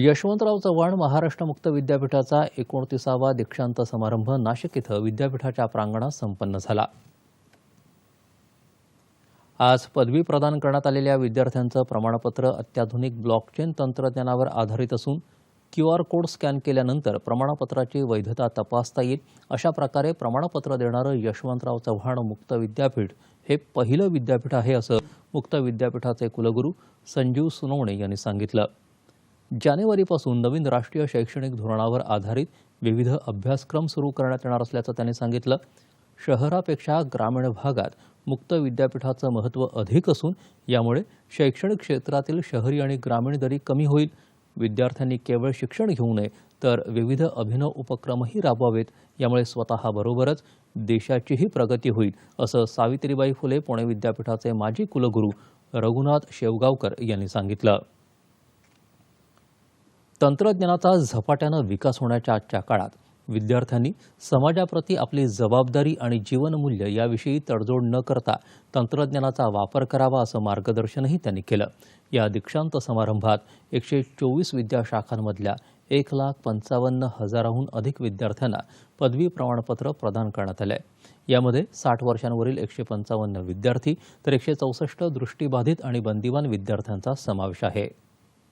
यशवंतराव चव्हाण महाराष्ट्र मुक्त विद्यापीठाचा एकोणतीसावा दीक्षांत समारंभ नाशिक इथं विद्यापीठाच्या प्रांगणात संपन्न झाला. आज पदवी प्रदान करण्यात आलेल्या विद्यार्थ्यांचं प्रमाणपत्र अत्याधुनिक ब्लॉकचेन तंत्रज्ञानावर आधारित असून क्यू आर कोड स्कॅन केल्यानंतर प्रमाणपत्राची वैधता तपासता येईल अशा प्रकारे प्रमाणपत्र देणारं यशवंतराव चव्हाण मुक्त विद्यापीठ हे पहिलं विद्यापीठ आहे असं मुक्त विद्यापीठाचे कुलगुरू संजीव सुनवणे यांनी सांगितलं. जानेवारीपासून नवीन राष्ट्रीय शैक्षणिक धोरणावर आधारित विविध अभ्यासक्रम सुरू करण्यात येणार असल्याचं त्यांनी सांगितलं. शहरापेक्षा ग्रामीण भागात मुक्त विद्यापीठाचं महत्त्व अधिक असून यामुळे शैक्षणिक क्षेत्रातील शहरी आणि ग्रामीण दरी कमी होईल. विद्यार्थ्यांनी केवळ शिक्षण घेऊ नये तर विविध अभिनव उपक्रमही राबवावेत. यामुळे स्वतःबरोबरच देशाचीही प्रगती होईल असं सावित्रीबाई फुले पुणे विद्यापीठाचे माजी कुलगुरू रघुनाथ शेवगावकर यांनी सांगितलं. तंत्रज्ञानाचा झपाट्यानं विकास होण्याच्या आजच्या काळात विद्यार्थ्यांनी समाजाप्रती आपली जबाबदारी आणि जीवनमूल्य याविषयी तडजोड न करता तंत्रज्ञानाचा वापर करावा असं मार्गदर्शनही त्यांनी केलं. या दीक्षांत समारंभात एकशे चोवीस विद्याशाखांमधल्या एक लाख पंचावन्न हजाराहून अधिक विद्यार्थ्यांना पदवी प्रमाणपत्र प्रदान करण्यात आलं आहे यामध्ये साठ वर्षांवरील एकशे पंचावन्न विद्यार्थी तर एकशे चौसष्ट दृष्टीबाधित आणि बंदिवान विद्यार्थ्यांचा समावेश आहे.